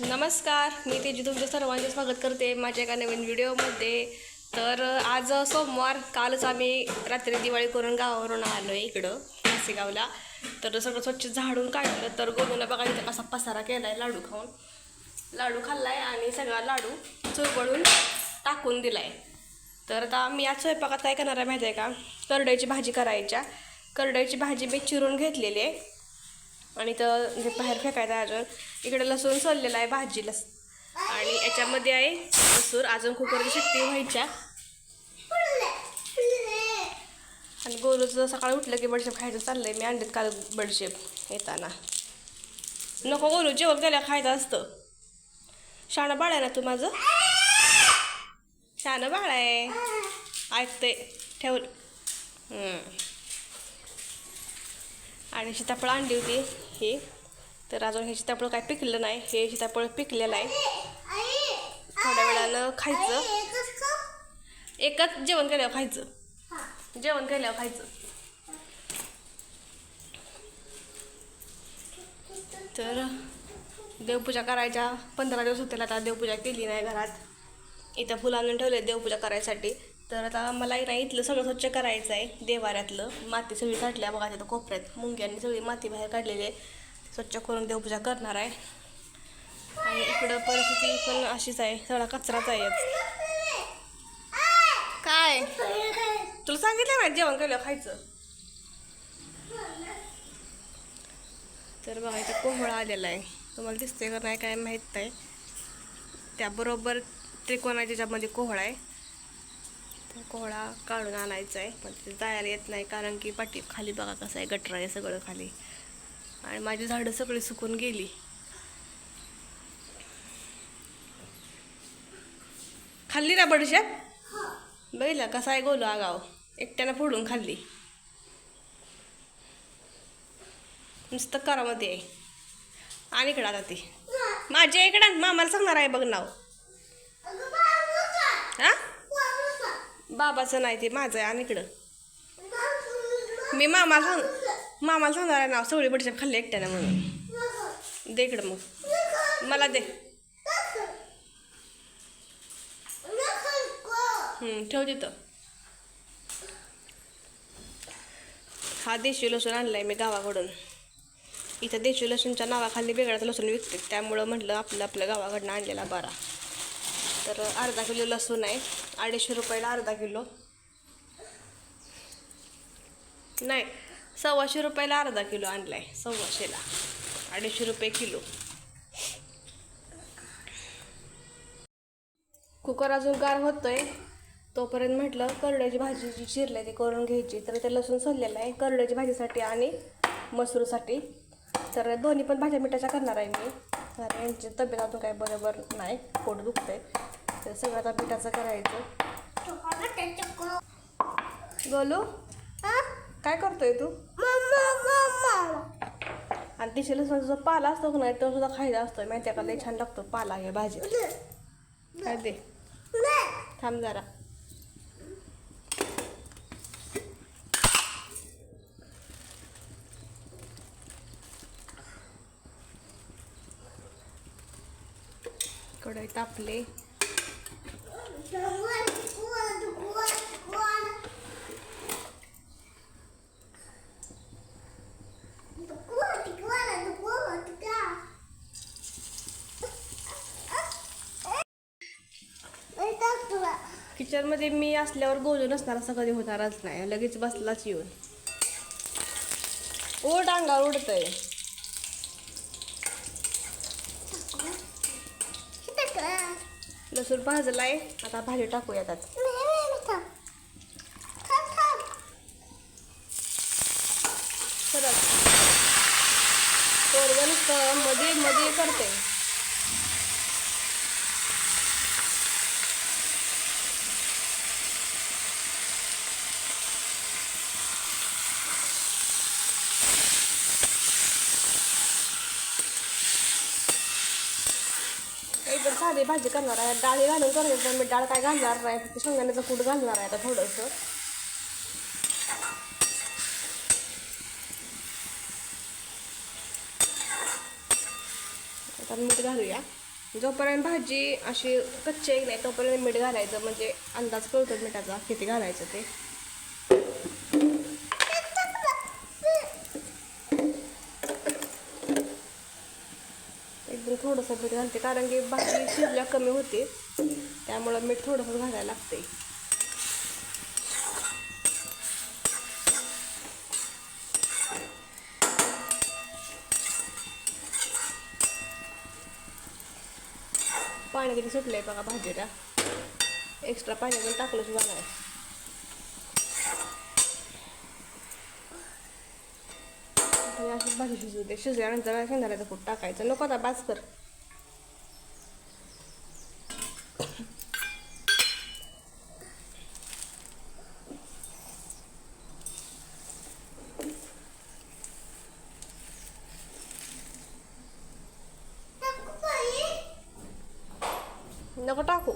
नमस्कार मी तेजी तुमच्या सर्वांचे स्वागत करते माझ्या एका नवीन व्हिडिओमध्ये. तर आज सोमवार कालच आम्ही रात्री दिवाळी करून गावावरून आलो आहे इकडं नासेगावला तर सगळं स्वच्छ झाडून काढलं तर गोलूला बघा इथं कसा पसारा केला आहे लाडू खाऊन. लाडू खाल्ला आहे आणि सगळा लाडू चुरबळून टाकून दिला आहे तर आता मी आज स्वयंपाकात काय करणार आहे माहिती आहे का? करडईची भाजी करायच्या. करडईची भाजी मी चिरून घेतलेली आहे. आणि तर जे बाहेर फेकायचं अजून इकडे लसूण सोललेला आहे भाजी लस आणि याच्यामध्ये आहे लसूर अजून कुकरची शिट्टी व्हायच्या. आणि गोलूचं सकाळी उठलं की बडशेप खायचं चाललंय मी अंडीत काल बडशेप येताना. नको गोलू जेवण केल्या खायचं असतं. शाणं बाळ आहे ना तू माझं? शाणं बाळ आहे. ऐकते ठेवलं हम्म. आणि सीताफळं आणली होती ही. तर अजून हे सीताफळ काय पिकलं नाही. हे सीताफळ पिकलेलं आहे. थोड्या वेळानं खायचं. एकच जेवण केल्यावर खायचं. जेवण केल्यावर खायचं. तर देवपूजा करायच्या. पंधरा दिवस होतील आता देवपूजा केली नाही घरात. इथं फुलं आणून ठेवले देवपूजा करायसाठी. तर आता मला नाही इथलं सगळं स्वच्छ करायचं आहे देवाऱ्यातलं. माती सगळी काढल्या बघा तिथं कोपऱ्यात. मुंग्यांनी सगळी माती बाहेर काढलेली आहे. स्वच्छ करून देवपूजा करणार आहे. आणि इकडं परिस्थिती पण अशीच आहे. सगळा कचराच आहे काय? तुला सांगितलं ना जेवण केलं खायचं? तर बघा इथे कोहळा आलेला आहे. तुम्हाला दिसते का नाही काय माहीत नाही. त्याबरोबर त्रिकोणा ज्याच्यामध्ये कोहळा आहे. तर कोहळा काढून आणायचा आहे पण ते जायला येत नाही कारण की पाठी खाली बघा कसं आहे गटर आहे सगळं खाली. आणि माझी झाडं सगळी सुकून गेली. खाल्ली ना बडशेप? बघितला कसा आहे गोलो आगाव? एकट्यानं फोडून खाल्ली. नुसतं करामध्ये आहे. आणि इकडं आता ती. माझ्या इकडं मामाला सांगणार आहे बघ नाव. बाबाचं नाही ते माझं आहे आणि इकडं. मी मामाला सांग मामाला सांगणार आहे नाव सवळी बडशेप खाल्ली एकट्यानं म्हणून. दे इकडं मग. मला दे. ठेव तिथं. हा देशी लसूण आणलाय मी गावाकडून. इथं देशी लसूणच्या नावाखाली वेगळाच लसूण विकते त्यामुळं म्हटलं आपलं आपल्या गावाकडनं आणलेला बरा. तर अर्धा किलो लसूण आहे. अडीचशे रुपयाला अर्धा किलो. नाही सव्वाशे रुपयाला अर्धा किलो आणलाय सव्वाशेला. अडीचशे रुपये किलो. कुकर अजून गार होतोय. तोपर्यंत म्हटलं करड्याची भाजी जी चिरली ती करून घ्यायची. तर ते लसूण सोललेलं आहे करड्याची भाजीसाठी आणि मसूरसाठी. तर दोन्ही पण भाज्या मिठाच्या करणार आहे मी. कारण यांची तब्येत अजून काय बरोबर नाही. पोट दुखतंय. तर सगळं आता पिठाचं करायचं. गोलू काय करतोय तू? आणि लसूण जो पाला असतो का नाही तो सुद्धा खायचा असतो माहिती आहे का? लय छान लागतो पाला हे भाजी काय दे. थांब जरा. तापले किचनमध्ये मी असल्यावर गोजून असणार असं कधी होणारच नाही. लगेच बसलाच येऊन. ओट अंगावर उडतंय. लसूण भाजलाय आता भाजी टाकूया त्यात एकदम साधी भाजी करणार आहे डाळी घालून करायचं पण मी डाळ काय घालणार नाही फक्त शेंगदाण्याचं कूट घालणार आहे आता थोडंसं. आता मीठ घालूया. जोपर्यंत भाजी अशी कच्ची आहे नाही तोपर्यंत मीठ घालायचं म्हणजे अंदाज कळतो मिठाचा किती घालायचं ते. अजून थोडंसं मीठ घालते कारण की भाजी शिजल्या कमी होते. त्यामुळं मीठ थोडंसं घालायला लागते. पाणी किती सुटलंय बघा भाजीला. एक्स्ट्रा पाणी पण टाकलं सुद्धा नाही अशीच भाजी शिजू दे. शिजल्यानंतर शेंगदाण्याचं कूट टाकायचं? नको आता बास कर नको टाकू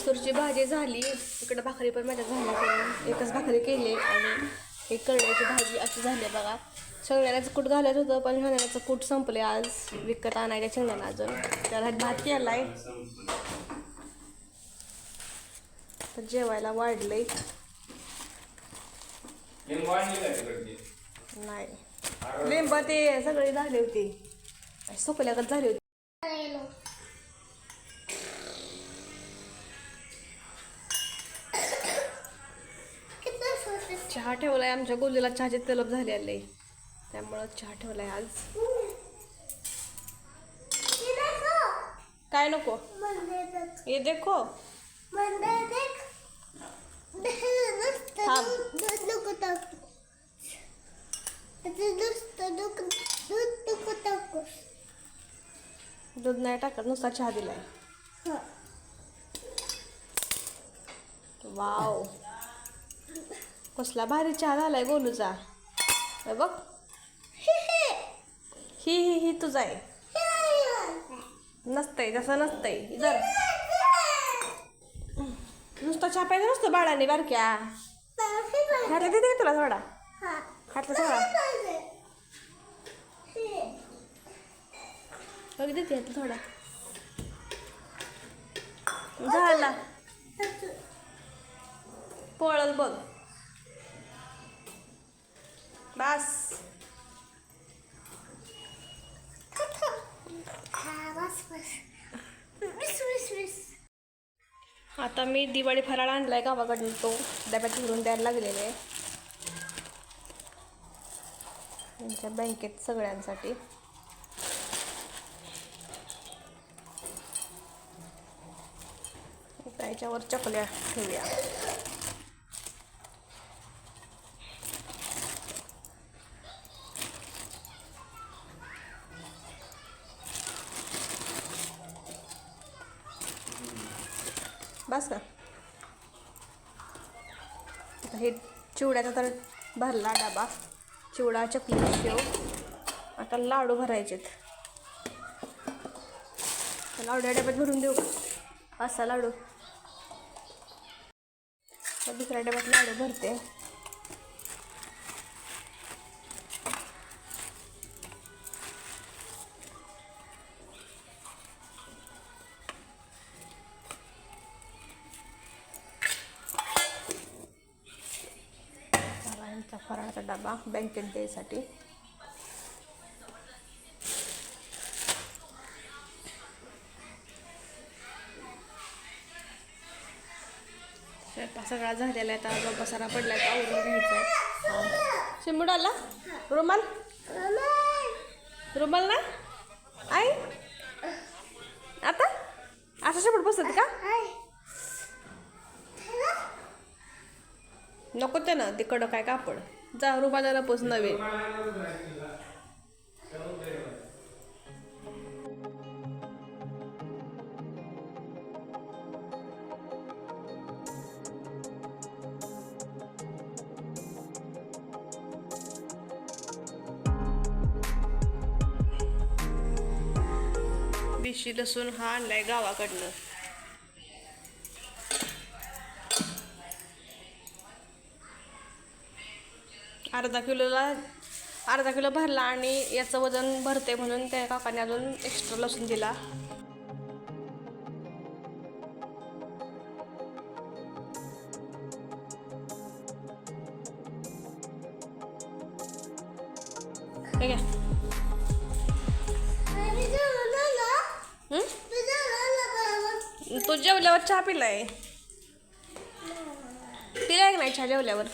मसूरची भाजी झाली. इकडं भाकरी पण माझ्या झाली एकच भाकरी केली आणि एक करण्याची भाजी अशी झाली आहे बघा. शेंगदाण्याचं कूट घालायचं होतं पण शेंगदाण्याचं कूट संपले आज. विकत आणायच्या शेंगदाणा अजून. त्याला भात केलाय. तर जेवायला वाढलंय. नाही. लिंब ते सगळे झाले होते. सोपल्यागत झाली होती. चहा ठेवलाय आमच्या गोलीला चहाचे तलब झाले आले त्यामुळं चहा ठेवलाय आज. काय नको? हे देखो. दूध नाही टाकत नुसता चहा दिलाय. वाव कसला भारी चहा झालाय गोलूचा. हे बघ. ही ही ही तुझा आहे. नसतंय जसं नसतंय. जर नुसतं चहा पाहिजे नसतं बाळाने बारक्या खाटला देते का तुला थोडा? खाटला थोडा? बघ देते थोडा. झाला. पोळल बघ. बस. आता मी दिवाळी फराळ आणलाय गावाकडून तो. डब्यात भरून द्यायला लागलेले. आहे त्यांच्या बँकेत सगळ्यांसाठी. त्याच्यावर चकल्या ठेवूया बस का आता हे आता तर भरला डबा. चिवडा चकली शेव. आता लाडू भरायचेत. लाडू डब्यात भरून देऊ असा लाडू. तर दुसऱ्या डब्यात लाडू भरते. फराळाचा डबा बँकेत द्यायसाठी स्वयंपाक सगळा झालेला आहे आता पसारा पडलाय तर आवरून घ्यायचा आहे. शिंबूड आला रुमाल? रुमाल ना? आई? आता? असं शेपट बसत का? नको ते ना ते कडक आहे कापड. जागरूक रुमाला पोच नव्हे. देशी लसूण हा आणलाय गावाकडनं. अर्धा किलोला अर्धा किलो भरला आणि याचं वजन भरते म्हणून त्या काकाने अजून एक्स्ट्रा लसूण दिला. तू जेवल्यावर चहा पिलाय? पिलाय का नाही चहा जेवल्यावर?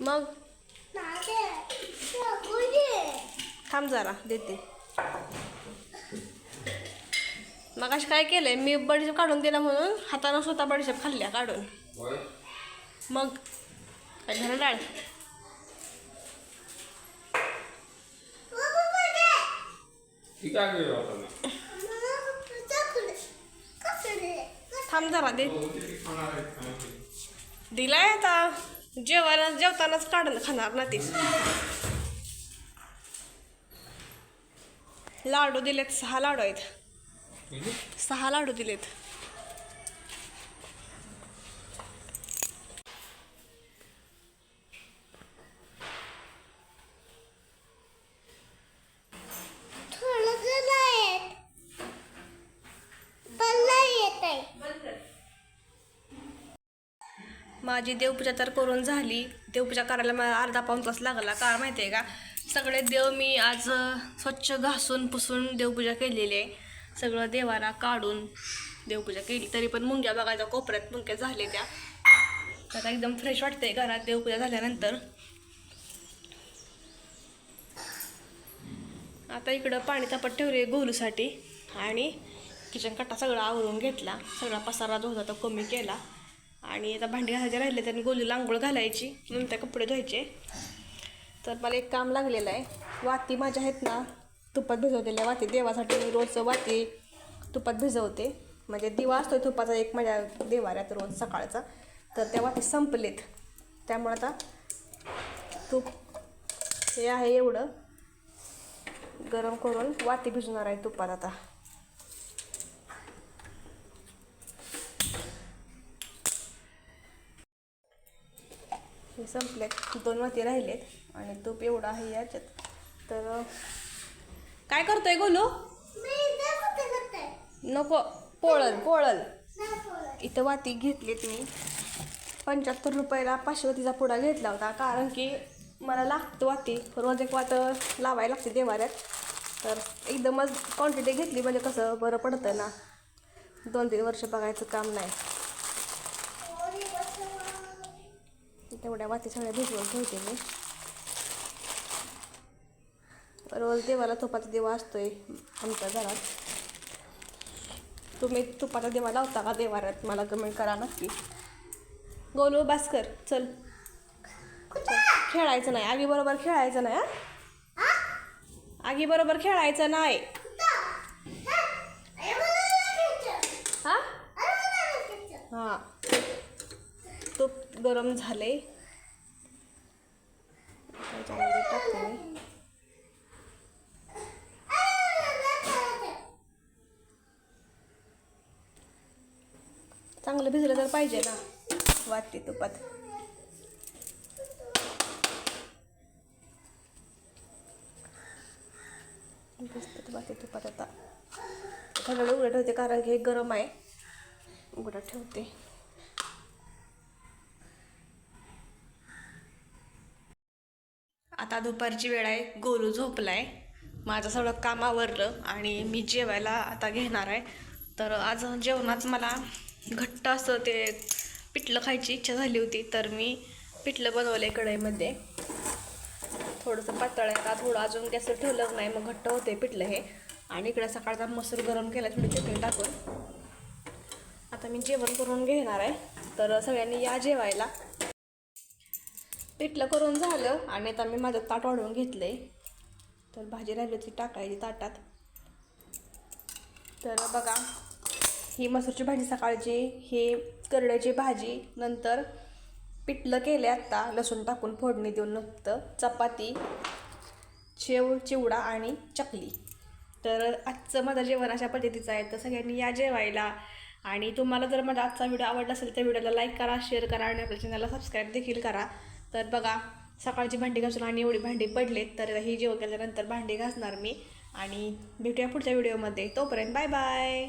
मग? थांब जरा देते. मग अशी काय केलंय? मी बडीशेप काढून दिला म्हणून हातानं स्वतः बडीशेप खाल्ल्या काढून. मग? काय झालं डाळ? थांब जरा दे. दिलाय आता. जेवायला जेवतानाच काढून खाणार ना ती. लाडू दिलेत सहा लाडू आहेत. सहा लाडू दिलेत. माझी देवपूजा तर करून झाली. देवपूजा करायला मला अर्धा पाऊण तास लागला. का माहिती आहे का? सगळे देव मी आज स्वच्छ घासून पुसून देवपूजा केलेली आहे. सगळं देवाला काढून देवपूजा केली. तरी पण मुंग्या बघायच्या कोपऱ्यात मुंग्या झाले त्या. आता एकदम फ्रेश वाटते घरात देवपूजा झाल्यानंतर. आता इकडं पाणी तापत ठेवले गोलूसाठी. आणि किचन कट्टा सगळा आवरून घेतला. सगळा पसारा जो होता तो कमी केला. आणि आता भांडी घालायचे राहिले तर गोलीला आंघोळ घालायची नंतर कपडे धुवायचे. तर मला एक काम लागलेलं आहे. वाती माझ्या आहेत ना तुपात भिजवलेल्या वाती. देवासाठी मी रोज वाती तुपात भिजवते. म्हणजे दिवा असतो तुपाचा एक माझ्या देवाऱ्यात रोज सकाळचा. तर त्या वाती संपलेत. त्यामुळं आता तूप हे आहे एवढं. गरम करून वाती भिजणार आहे तुपात आता. हे संपलेत दोन वाती राहिलेत आणि तूप एवढं आहे याच्यात. तर काय करतोय गोलू? नको पोळल पोळल इथं वाती घेतलीत मी. पंच्याहत्तर रुपयाला पाचशे वातीचा पुडा घेतला होता कारण की मला लागतो वाती. रोज एक वात लावायला लागते देवाऱ्यात. तर एकदमच क्वांटिटी घेतली म्हणजे कसं बरं पडतं ना. दोन तीन वर्ष बघायचं काम नाही. तेवढ्या वाती सगळ्या भिजवून ठेवते मी. रोज देवाला तुपाचा दिवा असतोय आमच्या घरात. तुम्ही तुपाचा दिवा लावता का देवाऱ्यात? मला कमेंट करा नक्की. गोलू भास्कर चल. खेळायचं नाही. आगी बरोबर खेळायचं नाही हा? आगी बरोबर खेळायचं नाही. हा? हा. गरम झाले. चांगलं भिजलं तर पाहिजे ना वाटते तुपात. बाकी वाटते तुपात आता. थोडं उघडं ठेवते कारण की हे गरम आहे. उघडं ठेवते. आता दुपारची वेळ आहे. गोलू झोपला आहे माझं सगळं काम आवरलं आणि मी जेवायला आता घेणार आहे. तर आज जेवणात मला घट्ट असं ते पिठलं खायची इच्छा झाली होती तर मी पिठलं बनवलं आहे कढईमध्ये. थोडंसं पातळ आहे. का थोडं अजून गॅसवर ठेवलं नाही मग घट्ट होते पिठलं हे. आणि इकडे सकाळचा मसूर गरम केला थोडी चटणी टाकून. आता मी जेवण करून घेणार आहे. तर सगळ्यांनी या जेवायला. पिठलं करून झालं आणि आता मी माझं ताट वाढवून घेतलं आहे तर भाजी राहिली होती टाकायची ताटात. तर बघा ही मसूरची भाजी सकाळची ही करड्याची भाजी नंतर पिठलं केले आत्ता लसूण टाकून फोडणी देऊन नंतर चपाती शेव चिवडा आणि चकली. तर आजचं माझं जेवण अशा पद्धतीचं आहे. तर सगळ्यांनी या जेवायला. आणि तुम्हाला जर माझा आजचा व्हिडिओ आवडला असेल तर व्हिडिओला लाईक करा शेअर करा आणि आपल्या चॅनलला सबस्क्राईब देखील करा. तर बघा सकाळची भांडी घासून आणि एवढी भांडी पडलेत तर ही जेव केल्यानंतर भांडी घासणार मी. आणि भेटूया पुढच्या व्हिडिओमध्ये. तोपर्यंत बाय बाय.